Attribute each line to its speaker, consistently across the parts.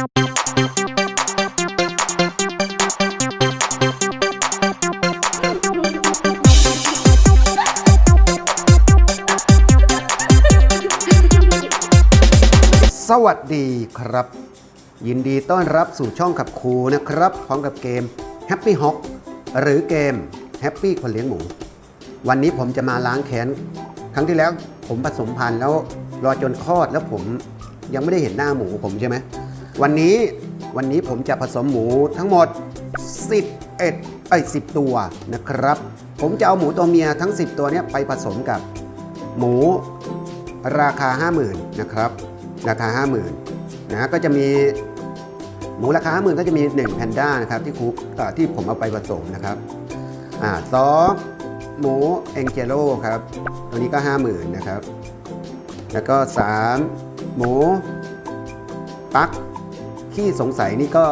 Speaker 1: สวัสดีครับ ยินดีต้อนรับสู่ช่องขับครูนะครับ พร้อมกับเกม Happy Hawk หรือเกม Happy คนเลี้ยงหมู วันนี้ผมจะมาล้างแค้น ครั้งที่แล้วผมผสมพันธุ์แล้วรอจนคลอดแล้วผมยังไม่ได้เห็นหน้าหมูผมใช่ไหม วันนี้วันนี้ผมจะผสมหมูทั้งหมด 11เอ้ย10 ตัวนะครับ ผมจะเอาหมูตัวเมียทั้ง 10 ตัวเนี้ยไปผสมกับ หมูราคา 50,000นะครับราคา 50,000นะก็จะมีหมูราคา 50,000ก็จะมี 1 แพนด้านะครับที่ครูเอ่อที่ผมเอาไปผสมนะครับอ่าสองหมูเอ็งเจโร่ครับตัวนี้ก็ 50,000นะครับแล้วก็ 3 หมูปัก ขี้สงสัยนี่ก็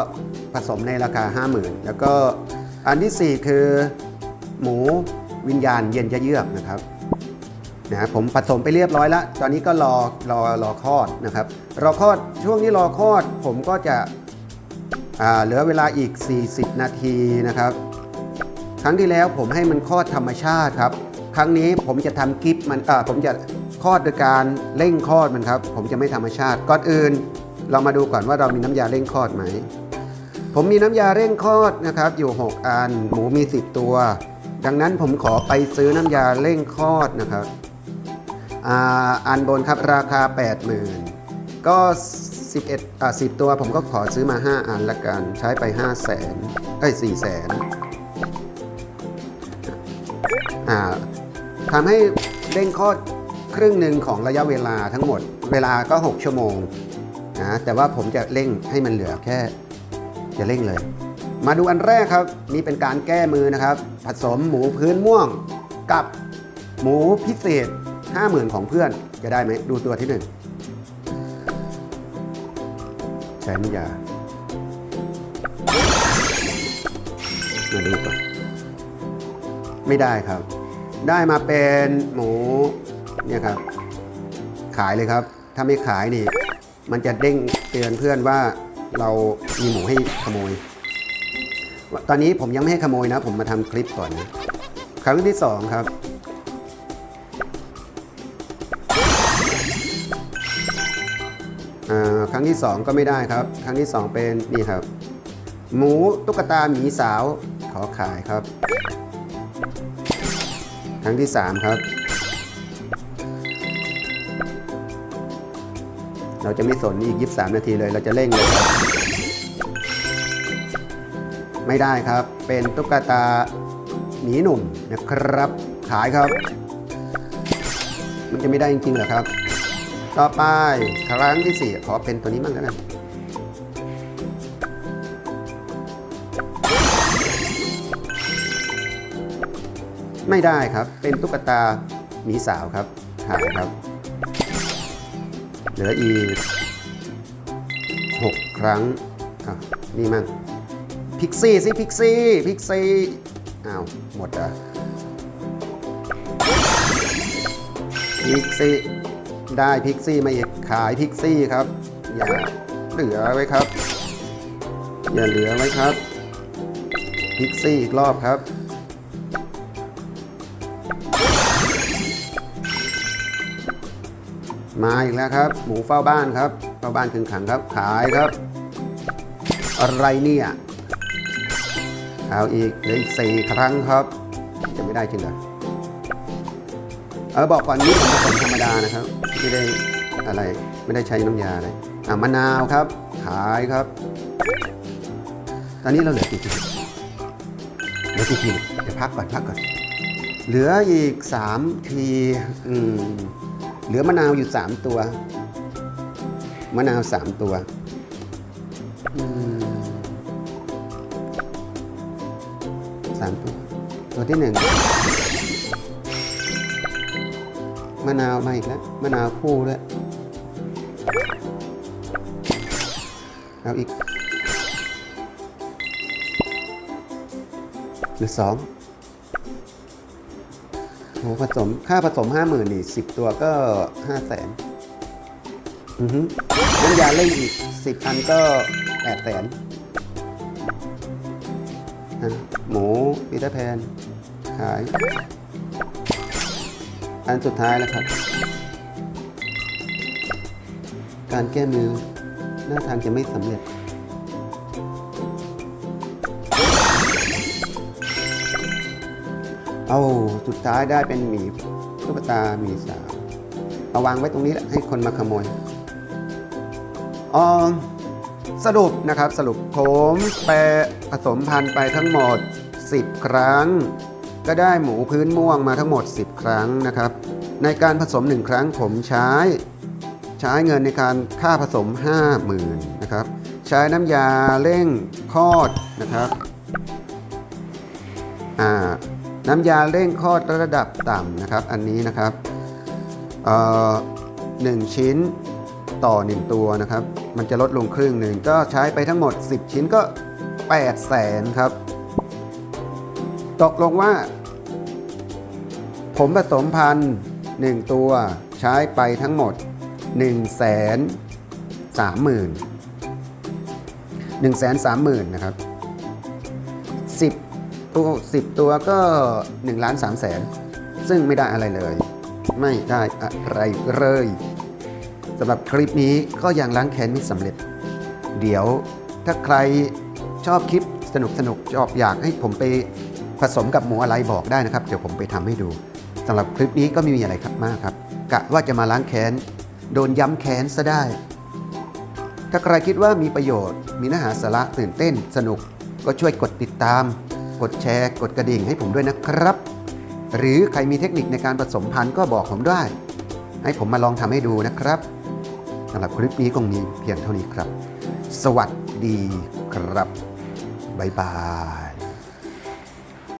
Speaker 1: ผสมในราคา 50,000 แล้วก็อันที่ 4 คือหมูวิญญาณเย็นจะเยือกนะครับนะผมผสมไปเรียบร้อยแล้ว ตอนนี้ก็รอรอรอคลอดนะครับ รอคลอดช่วงที่รอคลอดผมก็จะเหลือเวลาอีก 40 นาทีนะครับ ครั้งที่แล้วผมให้มันคลอดธรรมชาติครับ ครั้งนี้ผมจะทำกิฟมันผมจะคลอดโดยการเร่งคลอดมันครับ ผมจะไม่ธรรมชาติ ก่อนอื่น เรามาดูก่อนว่าเรามีน้ำยาเร่งคลอดไหม ผมมีน้ำยาเร่งคลอดนะครับอยู่ 6 อัน หมูมี 10 ตัว ดังนั้นผมขอไปซื้อน้ำยาเร่งคลอดนะครับอ่าอันบนครับราคา 80,000 ก็ 11อ่า10 ตัวผมก็ขอซื้อมา 5 อันละกัน ใช้ไป 5 0 0แสนเอ้ย4แสนอ่าทำให้เร่งคลอดครึ่งหนึ่งของระยะเวลาทั้งหมด เวลาก็ 6 ชั่วโมง นะแต่ว่าผมจะเร่งให้มันเหลือแค่จะเร่งเลย มาดูอันแรกครับนี่เป็นการแก้มือนะครับ ผสมหมูพื้นม่วงกับหมูพิเศษ 50,000 ของเพื่อนจะได้ไหมดูตัวที่หนึ่งใช้น้ำยามาดูก่อนไม่ได้ครับ ได้มาเป็นหมูเนี่ยครับ ขายเลยครับ ถ้าไม่ขายนี่ มันจะเด้งเตือนเพื่อนว่าเรามีหมูให้ขโมย ตอนนี้ผมยังไม่ให้ขโมยนะ ผมมาทำคลิปก่อนนะครั้งที่สองครับ ครั้งที่2ก็ไม่ได้ครับ ครั้งที่2เป็นนี่ครับ หมูตุ๊กตาหมีสาวขอขายครับ ครั้งที่3ครับ เราจะไม่สนอีก 23 นาทีเลย เราจะเร่งเลย ไม่ได้ครับ เป็นตุ๊กตาหมีหนุ่มนะครับ ขายครับ มันจะไม่ได้จริงๆเหรอครับ ต่อไปครั้งที่ 4 ขอเป็นตัวนี้มั่งแล้วกันไม่ได้ครับ เป็นตุ๊กตาหมีสาวครับหายครับ เหลืออีก 6 ครั้งอะนี่มั่งพิกซี่สิพิกซี่พิกซี่อ้าวหมดอะพิกซี่ได้พิกซี่มาอีกขายพิกซี่ครับ อย่าเหลือไว้ครับ อย่าเหลือไว้ครับพิกซี่อีกรอบครับ มาอีกแล้วครับ หมูเฝ้าบ้านครับเฝ้าบ้านคึงขังครับ ขายครับ อะไรเนี่ยเอาอีกเหลืออีกสี่ครั้งครับ จะไม่ได้จริงเหรอเออบอกก่อนนี้ผมผสมธรรมดานะครับ ไม่ได้อะไรไม่ได้ใช้น้ำยาอะไรอ่ามะนาวครับ ขายครับ ตอนนี้เราเหลือกี่ทีเหลือกี่ทีเดี๋ยวพักก่อนพักก่อน เหลืออีก3ที อืม เหลือมะนาวอยู่ 3 ตัว มะนาว 3 ตัวสามตัว ตัวที่หนึ่งมะนาวมาอีกแล้วมะนาวคู่ด้วยเอาอีกหรือสอง โหผสมค่าผสมห้าหมื่นนี่สิบตัวก็ห้าแสนอือฮึน้ำยาเล่งอีกสิบอันก็แปดแสนอะหมูปีเตอร์แพน ขาย อันสุดท้ายแล้วครับ การแก้มือหน้าทางจะไม่สำเร็จ เอาสุดท้ายได้เป็นหมีตุ๊กตาหมีสาวเอาวางไว้ตรงนี้แหละให้คนมาขโมยอ๋อสรุปนะครับสรุปผมแปรผสมพันธุ์ไปทั้งหมด 10 ครั้ง ก็ได้หมูพื้นม่วงมาทั้งหมด 10 ครั้งนะครับ ในการผสม 1 ครั้งผมใช้ ใช้เงินในการค่าผสม 50,000นะครับใช้น้ำยาเร่งคลอดนะครับอ่า น้ำยาเร่งคลอดระดับต่ำนะครับ อันนี้นะครับหนึ่งชิ้นต่อ 1 ตัวนะครับ มันจะลดลงครึ่งหนึ่งก็ใช้ไปทั้งหมด 10 ชิ้นก็8แสนครับ ตกลงว่า ผมผสมพันธุ์1ตัวใช้ไปทั้งหมด 1 3 0 0 0 0 1 3 0 0 0 0นะครับ 10 ตัว 10 ตัวก็1ล้าน3แสนซึ่งไม่ได้อะไรเลย ไม่ได้อะไรเลยสำหรับคลิปนี้ก็ยังล้างแค้นไม่สำเร็จ เดี๋ยวถ้าใครชอบคลิปสนุกสนุกชอบอยากให้ผมไปผสมกับหมูอะไรบอกได้นะครับ เดี๋ยวผมไปทำให้ดูสำหรับคลิปนี้ก็ไม่มีอะไรครับมากครับกะว่าจะมาล้างแค้น โดนย้ำแค้นซะได้ ถ้าใครคิดว่ามีประโยชน์ มีเนื้อหาสาระตื่นเต้น สนุกก็ช่วยกดติดตาม กดแชร์ กดกระดิ่งให้ผมด้วยนะครับ หรือใครมีเทคนิคในการผสมพันธุ์ก็บอกผมได้ ให้ผมมาลองทำให้ดูนะครับสำหรับคลิปนี้คงมีเพียงเท่านี้ครับ สวัสดีครับ บ๊ายบาย